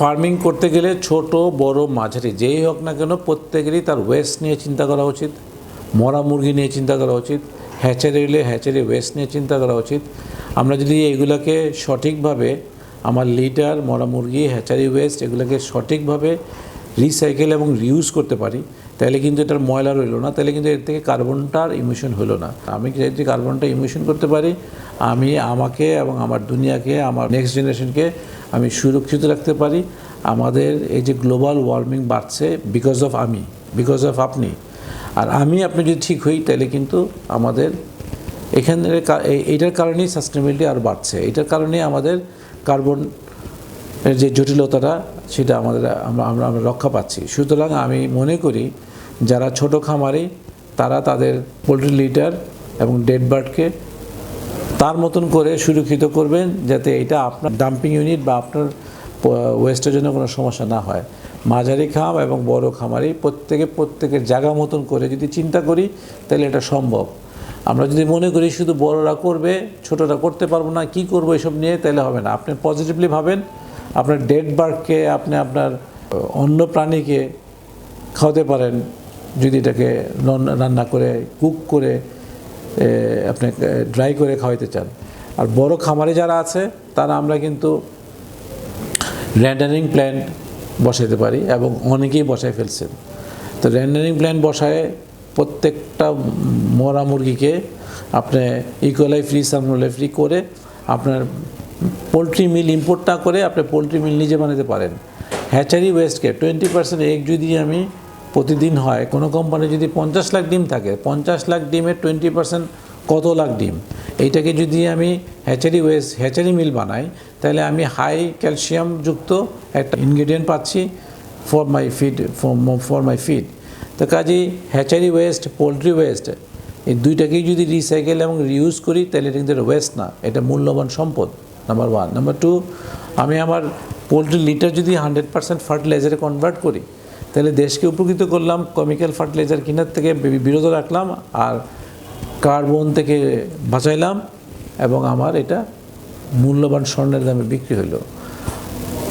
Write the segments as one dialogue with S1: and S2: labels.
S1: Farming করতে গেলে ছোট, বড়, মাঝারি, যেই হোক না কেন প্রত্যেকেরই তার ওয়েস্ট নিয়ে চিন্তা করা উচিত। মরা মুরগি নিয়ে চিন্তা করা উচিত। হ্যাচারি হলে হ্যাচারি ওয়েস্ট নিয়ে চিন্তা করা উচিত। আমরা যদি এগুলোকে সঠিকভাবে, আমার লিটার মরা মুরগি, হ্যাচারি ওয়েস্ট এগুলোকে সঠিকভাবে রিসাইকেল এবং রিউজ করতে পারি তাহলে কিন্তু এটার ময়লা রইল না, তাহলে কিন্তু এর থেকে কার্বনটার ইমিশন হলো না। আমি যদি কার্বনটা ইমিশন করতে পারি, আমি আমাকে এবং আমার দুনিয়াকে, আমার নেক্সট জেনারেশনকে আমি সুরক্ষিত রাখতে পারি। আমাদের এই যে গ্লোবাল ওয়ার্মিং বাড়ছে বিকজ অফ আমি বিকজ অফ আপনি। আর আমি, আপনি যদি ঠিক হই, তাহলে কিন্তু আমাদের এখানের এইটার কারণেই সাস্টেনেবিলিটি আর বাড়ছে। এইটার কারণে আমাদের কার্বন যে জটিলতাটা, সেটা আমাদের আমরা আমরা রক্ষা পাচ্ছি। সুতরাং আমি মনে করি যারা ছোট খামারি, তারা তাদের পোলট্রি লিটার এবং ডেড বার্ডকে তার মতন করে সুরক্ষিত করবেন যাতে এটা আপনার ডাম্পিং ইউনিট বা আপনার ওয়েস্টের জন্য কোনো সমস্যা না হয়। মাঝারি খাম এবং বড় খামারি প্রত্যেকে প্রত্যেকের জায়গা মতন করে যদি চিন্তা করি, তাহলে এটা সম্ভব। আমরা যদি মনে করি শুধু বড়রা করবে, ছোটরা করতে পারব না, কি করব এসব নিয়ে, তাহলে হবে না। আপনি পজিটিভলি ভাবেন, আপনার ডেড বার্ডকে আপনি আপনার অন্য প্রাণীকে খাওয়াতে পারেন যদি এটাকে নন- রান্না করে কুক করে আপনি ড্রাই করে খাওয়াইতে চান। আর বড় খামারে যারা আছে, তারা আমরা কিন্তু র্যান্ডারিং প্ল্যান্ট বসাইতে পারি এবং অনেকেই বসায় ফেলছেন। তো র্যান্ডারিং প্ল্যান্ট বসায় প্রত্যেকটা মরা মুরগিকে আপনি ইকোয়ালাই ফ্রি সামনোলাই ফ্রি করে আপনার পোলট্রি মিল ইম্পোর্ট না করে আপনি পোলট্রি মিল নিজে বানাতে পারেন। হ্যাচারি ওয়েস্টকে টোয়েন্টি পার্সেন্ট এগ যদি আমি প্রতিদিন হয়। কোনো কোম্পানি যদি পঞ্চাশ লাখ ডিম থাকে, পঞ্চাশ লাখ ডিমের টোয়েন্টি পার্সেন্ট কত লাখ ডিম? এইটাকে যদি আমি হ্যাচারি ওয়েস্ট হ্যাচারি মিল বানাই, তাহলে আমি হাই ক্যালসিয়াম যুক্ত একটা ইনগ্রেডিয়েন্ট পাচ্ছি for my feed for my feed তো কাজেই হ্যাচারি ওয়েস্ট পোলট্রি ওয়েস্ট এই দুইটাকেই যদি রিসাইকেল এবং রিউজ করি, তাহলে এটা কিন্তু ওয়েস্ট না। এটা মূল্যবান সম্পদ নাম্বার ওয়ান নাম্বার টু আমি আমার পোলট্রি লিটার যদি হান্ড্রেড পার্সেন্ট ফার্টিলাইজারে কনভার্ট করি তাহলে দেশকে উপকৃত করলাম কেমিক্যাল ফার্টিলাইজার কেনার থেকে বিরত রাখলাম আর কার্বন থেকে বাঁচাইলাম এবং আমার এটা মূল্যবান স্বর্ণের দামে বিক্রি হলো।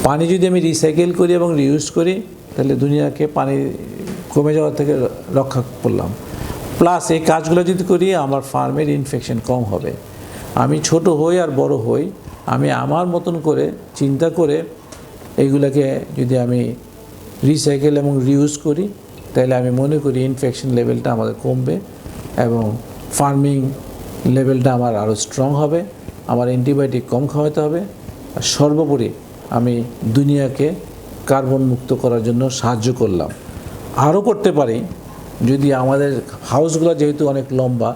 S1: পানি যদি আমি রিসাইকেল করি এবং রিউজ করি, তাহলে দুনিয়াকে পানি কমে যাওয়া থেকে রক্ষা করলাম। প্লাস এই কাজগুলো যদি করি, আমার ফার্মের ইনফেকশন কম হবে। আমি ছোট হই আর বড় হই, আমি আমার মতন করে, চিন্তা করে এইগুলোকে যদি আমি রিসাইকেল এবং রিউজ করি, তাহলে আমি মনে করি ইনফেকশন লেভেলটা আমাদের কমবে এবং ফার্মিং লেভেলটা আমার আরও স্ট্রং হবে, আমার অ্যান্টিবায়োটিক কম খাওয়াতে হবে, আর সর্বোপরি আমি দুনিয়াকে কার্বন মুক্ত করার জন্য সাহায্য করলাম। আরও করতে পারি, যদি আমাদের হাউসগুলো যেহেতু অনেক লম্বা,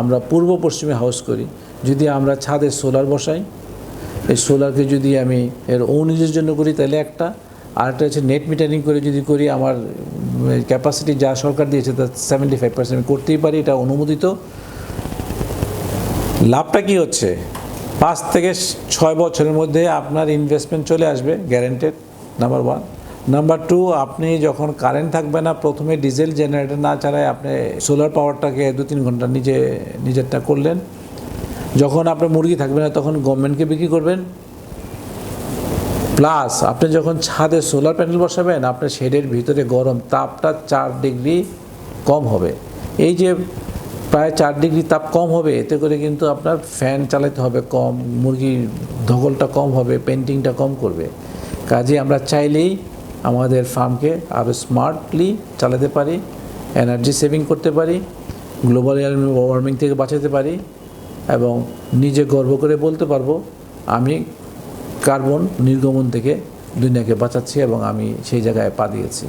S1: আমরা পূর্ব পশ্চিমে হাউস করি, যদি আমরা ছাদে সোলার বসাই, এই সোলারকে যদি আমি এর ওন ইউজের জন্য করি, তাহলে একটা আরেকটা হচ্ছে নেট মিটারিং করে যদি করি, আমার ক্যাপাসিটি যা সরকার দিয়েছে তা সেভেন্টি ফাইভ পার্সেন্ট আমি করতেই পারি, এটা অনুমোদিত। লাভটা কি হচ্ছে? পাঁচ থেকে ছয় বছরের মধ্যে আপনার ইনভেস্টমেন্ট চলে আসবে guaranteed number one number two আপনি যখন কারেন্ট থাকবে না, প্রথমে ডিজেল জেনারেটর না ছাড়াই আপনি সোলার পাওয়ারটাকে দু তিন ঘণ্টা নিজে, নিজেরটা করলেন। যখন আপনার মুরগি থাকবে না, তখন গভর্নমেন্টকে বিক্রি করবেন। প্লাস আপনি যখন ছাদে সোলার প্যানেল বসাবেন, আপনার শেডের ভিতরে গরম তাপটা চার ডিগ্রি কম হবে। এই যে প্রায় চার ডিগ্রি তাপ কম হবে, এতে করে কিন্তু আপনার ফ্যান চালাতে হবে কম, মুরগির ধকলটা কম হবে পেন্টিংটা কম করবে। কাজে আমরা চাইলেই আমাদের ফার্মকে আরও স্মার্টলি চালাতে পারি এনার্জি সেভিং করতে পারি গ্লোবাল ওয়ার্মিং থেকে বাঁচাতে পারি, এবং নিজে গর্ব করে বলতে পারব, আমি কার্বন নির্গমন থেকে দুনিয়াকে বাঁচাচ্ছি এবং আমি সেই জায়গায় পা দিয়েছি।